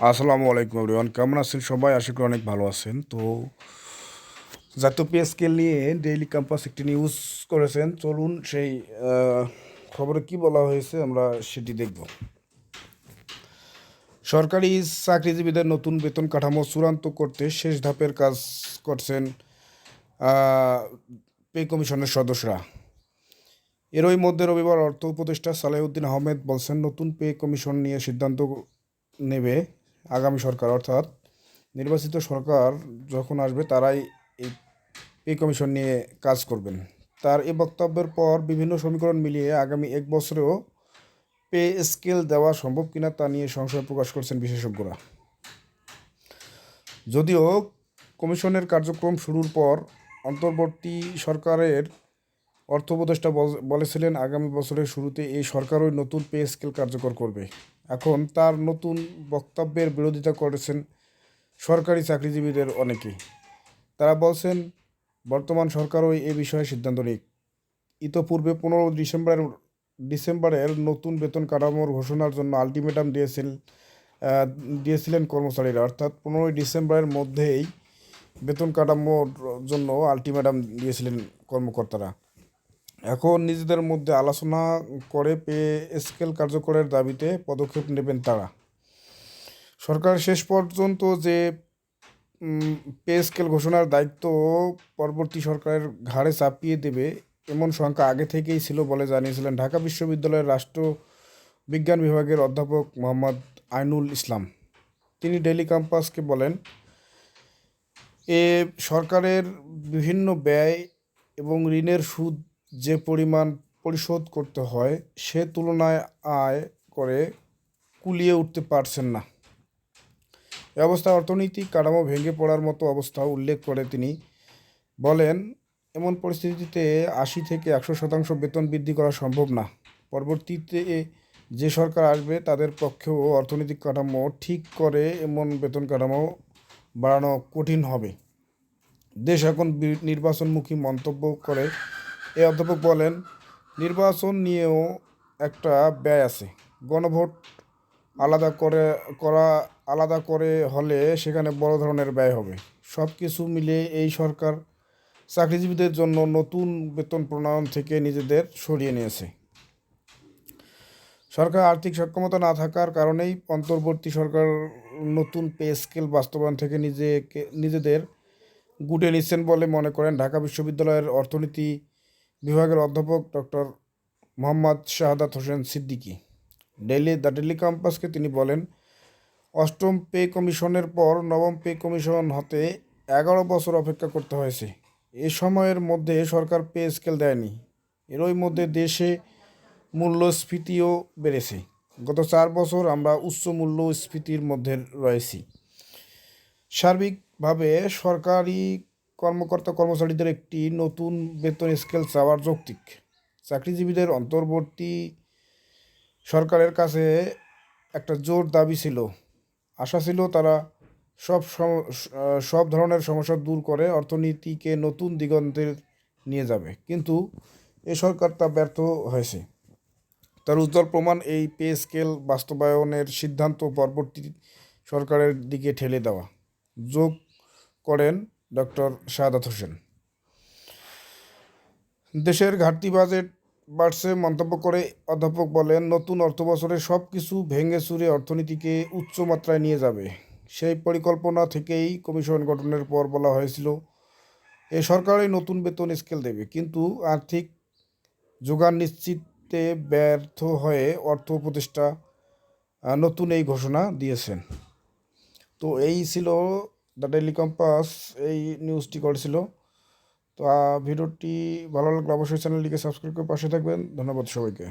আসসালামু আলাইকুম এভরিওয়ান কেমন আছেন সবাই? আশা করি অনেক ভালো আছেন। তো জাতীয় পে স্কেল নিয়ে ডেইলি ক্যাম্পাস একটি নিউজ করেছেন। চলুন সেই খবরে কি বলা হয়েছে আমরা সেটি দেখব। সরকারি চাকরিজীবীদের নতুন বেতন কাঠামো চূড়ান্ত করতে শেষ ধাপের কাজ করছেন পে কমিশনের সদস্যরা। এরই মধ্যে রবিবার অর্থ উপদেষ্টা সালেউদ্দিন আহমেদ বলছেন, নতুন পে কমিশন নিয়ে সিদ্ধান্ত নেবে আগামী সরকার, অর্থাৎ নির্বাচিত সরকার যখন আসবে, তারাই এই পে কমিশন নিয়ে কাজ করবেন। তার এই বক্তব্যের পর বিভিন্ন সমীকরণ মিলিয়ে আগামী এক বছরেও পে স্কেল দেওয়া সম্ভব কিনা তা নিয়ে সংশয় প্রকাশ করছেন বিশেষজ্ঞরা। যদিও কমিশনের কার্যক্রম শুরুর পর অন্তর্বর্তী সরকারের অর্থ উপদেষ্টা বলেছিলেন, আগামী বছরের শুরুতে এই সরকারই নতুন পে স্কেল কার্যকর করবে। এখন তার নতুন বক্তব্যের বিরোধিতা করেছেন সরকারি চাকরিজীবীদের অনেকেই তারা বলছেন, বর্তমান সরকারও এ বিষয়ে সিদ্ধান্ত নিক। ইতোপূর্বে পনেরো ডিসেম্বরের ডিসেম্বরের নতুন বেতন কাঠামোর ঘোষণার জন্য আলটিমেটাম দিয়েছিল দিয়েছিলেন কর্মচারীরা। অর্থাৎ পনেরোই ডিসেম্বরের মধ্যেই বেতন কাঠামোর জন্য আলটিমেটাম দিয়েছিলেন কর্মকর্তারা। এখন নিজেদের মধ্যে আলোচনা করে পে স্কেল কার্যকরের দাবিতে পদক্ষেপ নেবেন তারা। সরকার শেষ পর্যন্ত যে পে স্কেল ঘোষণার দায়িত্ব পরবর্তী সরকারের ঘাড়ে চাপিয়ে দেবে, এমন শঙ্কা আগে থেকেই ছিল বলে জানিয়েছিলেন ঢাকা বিশ্ববিদ্যালয়ের রাষ্ট্র বিজ্ঞান বিভাগের অধ্যাপক মোহাম্মদ আইনুল ইসলাম। তিনি ডেলি ক্যাম্পাসকে বলেন, এ সরকারের বিভিন্ন ব্যয় এবং ঋণের সুদ যে পরিমাণ পরিশোধ করতে হয়, সে তুলনায় আয় করে কুলিয়ে উঠতে পারছেন না। এ অবস্থায় অর্থনৈতিক কাঠামো ভেঙে পড়ার মতো অবস্থা উল্লেখ করে তিনি বলেন, এমন পরিস্থিতিতে আশি থেকে একশো শতাংশ বেতন বৃদ্ধি করা সম্ভব না। পরবর্তীতে যে সরকার আসবে, তাদের পক্ষেও অর্থনৈতিক কাঠামো ঠিক করে এমন বেতন কাঠামো বাড়ানো কঠিন হবে। দেশ এখন নির্বাচনমুখী মন্তব্য করে এই অধ্যাপক বলেন, নির্বাচন নিয়েও একটা ব্যয় আছে। গণভোট আলাদা করে, করা, আলাদা করে হলে সেখানে বড় ধরনের ব্যয় হবে। সব কিছু মিলিয়ে এই সরকার চাকরিজীবীদের জন্য নতুন বেতন প্রণয়ন থেকে নিজেদের সরিয়ে নিয়েছে। সরকার আর্থিক সক্ষমতা না থাকার কারণেই অন্তর্বর্তী সরকার নতুন পে স্কেল বাস্তবায়ন থেকে নিজেকে, নিজেদের গুটে নিচ্ছেন বলে মনে করেন ঢাকা বিশ্ববিদ্যালয়ের অর্থনীতি বিভাগের অধ্যাপক doctor Mohammad Shahadat Hossain Siddiqui. Daily the daily ক্যাম্পাসকে তিনি বলেন, অষ্টম পে কমিশনের পর নবম পে কমিশন হতে এগারো বছর অপেক্ষা করতে হয়েছে। এ সময়ের মধ্যে সরকার পে স্কেল দেয়নি। এরই মধ্যে দেশে মূল্যস্ফীতিও বেড়েছে। গত চার বছর আমরা উচ্চ মূল্যস্ফীতির মধ্যে রয়েছি। সার্বিকভাবে সরকারি কর্মকর্তা কর্মচারীদের একটি নতুন বেতন স্কেল চাওয়ার যৌক্তিক। চাকরিজীবীদের অন্তর্বর্তী সরকারের কাছে একটা জোর দাবি ছিল। আশা ছিল তারা সব সব ধরনের সমস্যা দূর করে অর্থনীতিকে নতুন দিগন্তের নিয়ে যাবে। কিন্তু এ সরকার তা ব্যর্থ হয়েছে। তার উজ্জ্বল প্রমাণ এই পে স্কেল বাস্তবায়নের সিদ্ধান্ত পরবর্তী সরকারের দিকে ঠেলে দেওয়া। যোগ করেন ডক্টর শাহাদাত হোসেন। দেশের ঘাটতি বাজেট বাড়ছে মন্তব্য করে অধ্যাপক বলেন, নতুন অর্থবছরে সব কিছু ভেঙে চুরে অর্থনীতিকে উচ্চ মাত্রায় নিয়ে যাবে। সেই পরিকল্পনা থেকেই কমিশন গঠনের পর বলা হয়েছিল, এ সরকারই নতুন বেতন স্কেল দেবে। কিন্তু আর্থিক যোগান নিশ্চিতে ব্যর্থ হয়ে অর্থ উপদেষ্টা নতুন এই ঘোষণা দিয়েছেন। তো এই ছিল দ্য ডেলি কম্পাস এই নিউজটি করেছিল। তো ভিডিওটি ভালো লাগলে অবশ্যই চ্যানেলটিকে সাবস্ক্রাইব করে পাশে থাকবেন। ধন্যবাদ সবাইকে।